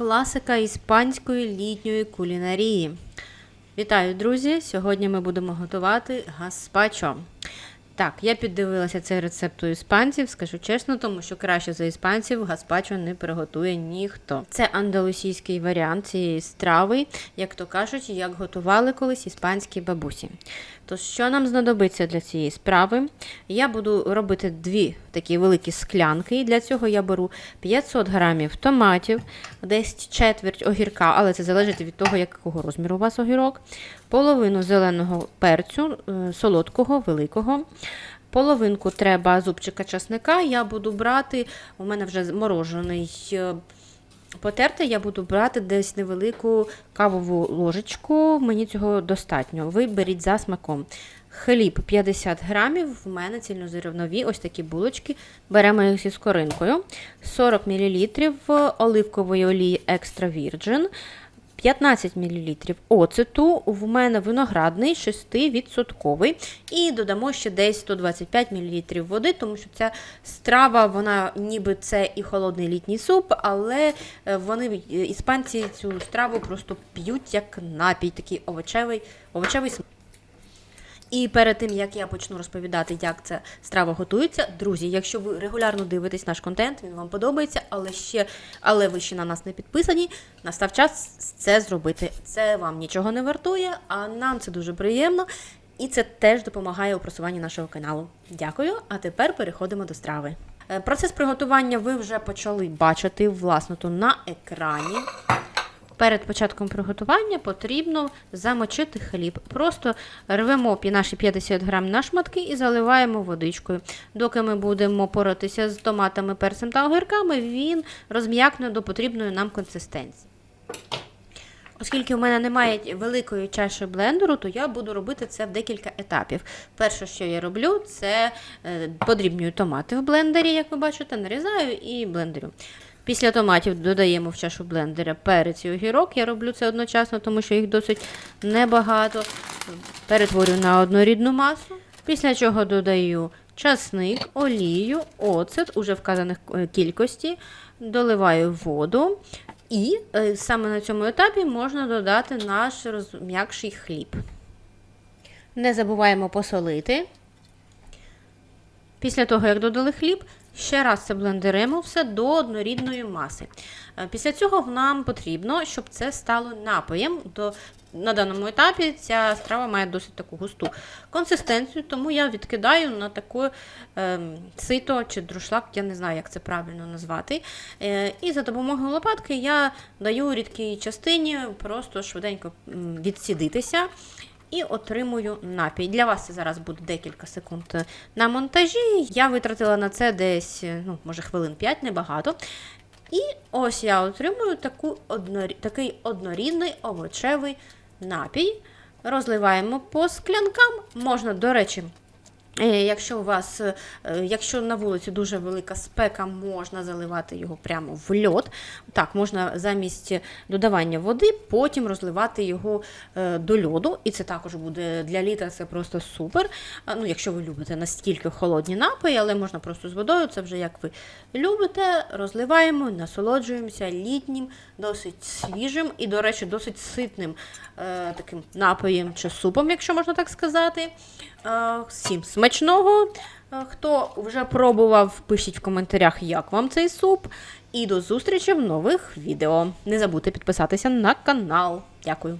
Класика іспанської літньої кулінарії. Вітаю, друзі! Сьогодні ми будемо готувати гаспачо. Так, я піддивилася цей рецепт у іспанців, скажу чесно, тому що краще за іспанців гаспачо не приготує ніхто. Це андалусійський варіант цієї страви, як то кажуть, як готували колись іспанські бабусі. Тож, що нам знадобиться для цієї справи? Я буду робити дві такі великі склянки. І для цього я беру 500 грамів томатів, десь четверть огірка, але це залежить від того, якого розміру у вас огірок, половину зеленого перцю, е, солодкого, великого. Половинку треба зубчика часника. Я буду брати, у мене вже морожений е, Потерти я буду брати десь невелику кавову ложечку, мені цього достатньо. Ви беріть за смаком. Хліб 50 грамів, в мене цільнозернові, ось такі булочки. Беремо їх зі скоринкою. 40 мл оливкової олії екстра Virgin, 15 мл оцету, в мене виноградний 6%. І додамо ще десь 125 мл води, тому що ця страва, вона ніби це і холодний літній суп, але е, вони, е, іспанці, цю страву просто п'ють як напій, такий овочевий, овочевий смак. І перед тим як я почну розповідати, як ця страва готується, друзі, якщо ви регулярно дивитесь наш контент, він вам подобається, але ще але ви ще на нас не підписані, настав час це зробити. Це вам нічого не вартує, а нам це дуже приємно. І це теж допомагає у просуванні нашого каналу. Дякую. А тепер переходимо до страви. Е, Процес приготування ви вже почали бачити власно на екрані. Перед початком приготування потрібно замочити хліб. Просто рвемо наші 50 грам на шматки і заливаємо водичкою. Доки ми будемо поратися з томатами, перцем та огірками, він розм'якне до потрібної нам консистенції. Оскільки у мене немає великої чаші блендеру, то я буду робити це в декілька етапів. Перше, що я роблю, це е, подрібнюю томати в блендері, як ви бачите, нарізаю і блендерю. Після томатів додаємо в чашу блендера перець і огірок. Я роблю це одночасно, тому що їх досить небагато. Перетворю на однорідну масу. Після чого додаю часник, олію, оцет, уже вказаних е, кількості, доливаю воду. І е, саме на цьому етапі можна додати наш розм'якший хліб. Не забуваємо посолити. Після того, як додали хліб, ще раз це блендеримо все до однорідної маси. Е, Після цього нам потрібно, щоб це стало напоєм. До, на даному етапі ця страва має досить таку густу консистенцію, тому я відкидаю на таке е, сито чи друшлак, я не знаю, як це правильно назвати. Е, і за допомогою лопатки я даю рідкій частині просто швиденько відсідитися і отримую напій. Для вас це зараз буде декілька секунд е, на монтажі. Я витратила на це десь, е, ну, може, хвилин 5, небагато. І ось я отримую таку однорі... такий однорідний овочевий напій. Розливаємо по склянкам. Можна, до речі, Якщо у вас, е, якщо на вулиці дуже велика спека, можна заливати його прямо в льод. Так, можна замість додавання води, потім розливати його е, до льоду. І це також буде для літа це просто супер. Ну, якщо ви любите настільки холодні напої, але можна просто з водою, це вже як ви любите. Розливаємо, насолоджуємося літнім, досить свіжим і, до речі, досить ситним е, таким напоєм чи супом, якщо можна так сказати. Е, Всім смачного. Е, Хто вже пробував, пишіть в коментарях, як вам цей суп. І до зустрічі в нових відео. Не забудьте підписатися на канал. Дякую.